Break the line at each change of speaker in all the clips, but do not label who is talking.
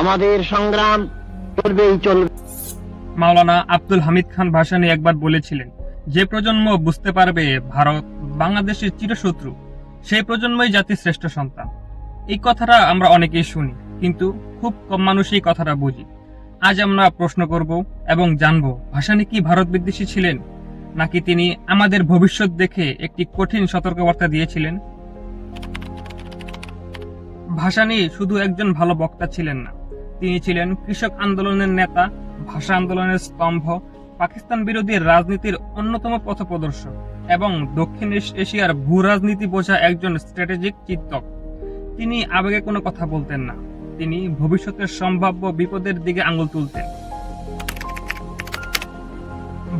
আমাদের সংগ্রাম চলবেই চলবে।
মাওলানা আব্দুল হামিদ খান ভাসানী একবার বলেছিলেন, যে প্রজন্ম বুঝতে পারবে ভারত বাংলাদেশের চিরশত্রু সেই প্রজন্মই জাতির শ্রেষ্ঠ সন্তান। এই কথাটা আমরা অনেকেই শুনি, কিন্তু খুব কম মানুষই এই কথাটা বুঝি। আজ আমরা প্রশ্ন করব এবং জানব, ভাসানী কি ভারত বিদ্বেষী ছিলেন, নাকি তিনি আমাদের ভবিষ্যৎ দেখে একটি কঠিন সতর্কবার্তা দিয়েছিলেন? ভাসানী শুধু একজন ভালো বক্তা ছিলেন না। তিনি ছিলেন কৃষক আন্দোলনের নেতা, ভাষা আন্দোলনের স্তম্ভ, পাকিস্তান বিরোধী রাজনীতির অন্যতম পথপ্রদর্শক এবং দক্ষিণ এশ- এশিয়ার ভূ রাজনীতি বোঝা একজন স্ট্র্যাটেজিক চিত্তক তিনি আবেগে কোনো কথা বলতেন না। তিনি ভবিষ্যতের সম্ভাব্য বিপদের দিকে আঙুল তুলতেন।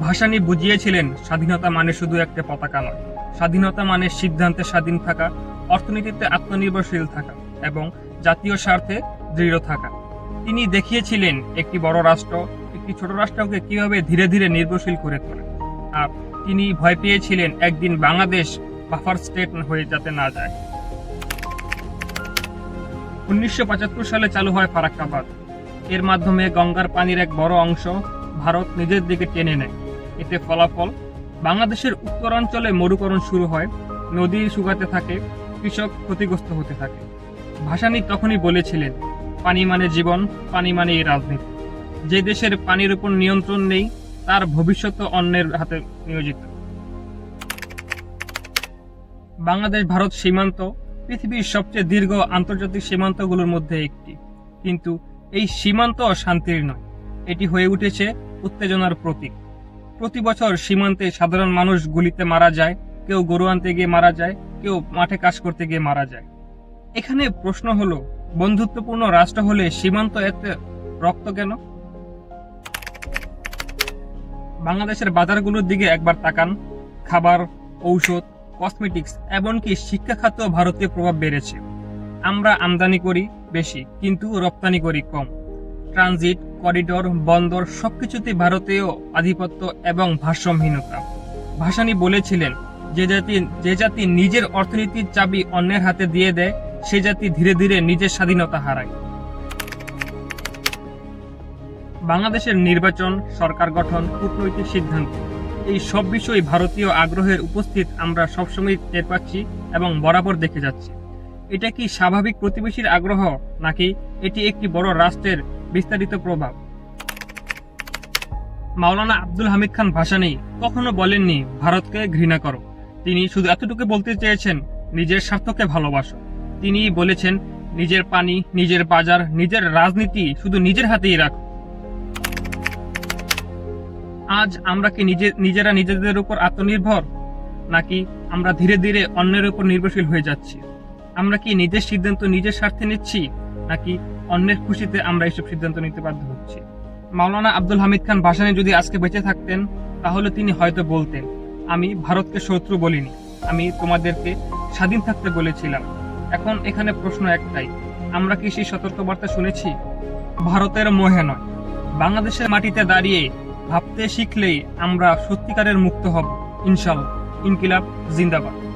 ভাসানী বুঝিয়েছিলেন, স্বাধীনতা মানে শুধু একটা পতাকা নয়। স্বাধীনতা মানে সিদ্ধান্তে স্বাধীন থাকা, অর্থনীতিতে আত্মনির্ভরশীল থাকা। এবং জাতীয় স্বার্থে দৃঢ় থাকা। তিনি দেখিয়েছিলেন একটি বড় রাষ্ট্র, একটি ছোট রাষ্ট্রকে কীভাবে ধীরে ধীরে নির্ভরশীল করে তোলে। আর তিনি ভয় পেয়েছিলেন একদিন বাংলাদেশ বাফার স্টেট হয়ে যাতে না যায়। উনিশশো সালে চালু হয় ফারাক্কাবাদ। এর মাধ্যমে গঙ্গার পানির এক বড় অংশ ভারত নিজের দিকে টেনে নেয়। এতে ফলাফল, বাংলাদেশের উত্তরাঞ্চলে মরুকরণ শুরু হয় নদী শুকাতে থাকে, কৃষক ক্ষতিগ্রস্ত হতে থাকে। ভাসানী তখনই বলেছিলেন, পানি মানে জীবন, পানি মানে এই রাজনীতি। যে দেশের পানির উপর নিয়ন্ত্রণ নেই, তার ভবিষ্যৎ অন্যের হাতে নিয়োজিত। বাংলাদেশ, ভারত সীমান্ত, পৃথিবীর সবচেয়ে দীর্ঘ আন্তর্জাতিক সীমান্তগুলোর মধ্যে একটি। কিন্তু এই সীমান্ত শান্তির নয়, এটি হয়ে উঠেছে উত্তেজনার প্রতীক। প্রতি বছর সীমান্তে সাধারণ মানুষ গুলিতে মারা যায়, কেউ গরু আনতে গিয়ে মারা যায়, কেউ মাঠে কাজ করতে গিয়ে মারা যায়। এখানে প্রশ্ন হলো, বন্ধুত্বপূর্ণ রাষ্ট্র হলে সীমান্ত এত রক্ত কেন? বাংলাদেশের বাজারগুলোর দিকে একবার তাকান। খাবার, ঔষধ কসমেটিক্স এমনকি শিক্ষা খাতেও ভারতীয় প্রভাব বেড়েছে। আমরা আমদানি করি বেশি, কিন্তু রপ্তানি করি কম। ট্রানজিট, করিডোর, বন্দর সবকিছুতে ভারতীয় আধিপত্য এবং ভারসাম্যহীনতা। ভাসানী বলেছিলেন, যে জাতি যে জাতি নিজের অর্থনীতির চাবি অন্যের হাতে দিয়ে দেয় সে জাতি ধীরে ধীরে নিজের স্বাধীনতা হারায়। বাংলাদেশের নির্বাচন, সরকার গঠন, কূটনৈতিক সিদ্ধান্ত, এই সব বিষয়ে ভারতীয় আগ্রহের উপস্থিত আমরা সবসময় টের পাচ্ছি এবং বরাবর দেখে যাচ্ছি। এটা কি স্বাভাবিক প্রতিবেশীর আগ্রহ, নাকি এটি একটি বড় রাষ্ট্রের বিস্তারিত প্রভাব? মাওলানা আব্দুল হামিদ খান ভাসানী কখনো বলেননি, ভারতকে ঘৃণা করো। তিনি শুধু এতটুকু বলতে চেয়েছেন, নিজের স্বার্থকে ভালোবাসো। তিনি বলেছেন, নিজের পানি, নিজের বাজার, নিজের রাজনীতি শুধু নিজের হাতেই রাখো। আজ আমরা কি নিজে, নিজেরা নিজেদের উপর আত্মনির্ভর? নাকি আমরা ধীরে ধীরে অন্যের উপর নির্ভরশীল হয়ে যাচ্ছি? আমরা কি নিজের সিদ্ধান্ত নিজের স্বার্থে নিচ্ছি? নাকি অন্যের খুশিতে আমরা এসব সিদ্ধান্ত নিতে বাধ্য হচ্ছি? মাওলানা আব্দুল হামিদ খান ভাসানী যদি আজকে বেঁচে থাকতেন, তাহলে তিনি হয়তো বলতেন, আমি ভারতকে শত্রু বলিনি, আমি তোমাদেরকে স্বাধীন থাকতে বলেছিলাম। এখন এখানে প্রশ্ন একটাই। আমরা কি সেই সতর্কবার্তা শুনেছি? ভারতের মোহে নয়। বাংলাদেশের মাটিতে দাঁড়িয়ে ভাবতে শিখলেই আমরা সত্যিকারের মুক্ত হব, ইনশাল্লাহ। ইনকিলাব, জিন্দাবাদ।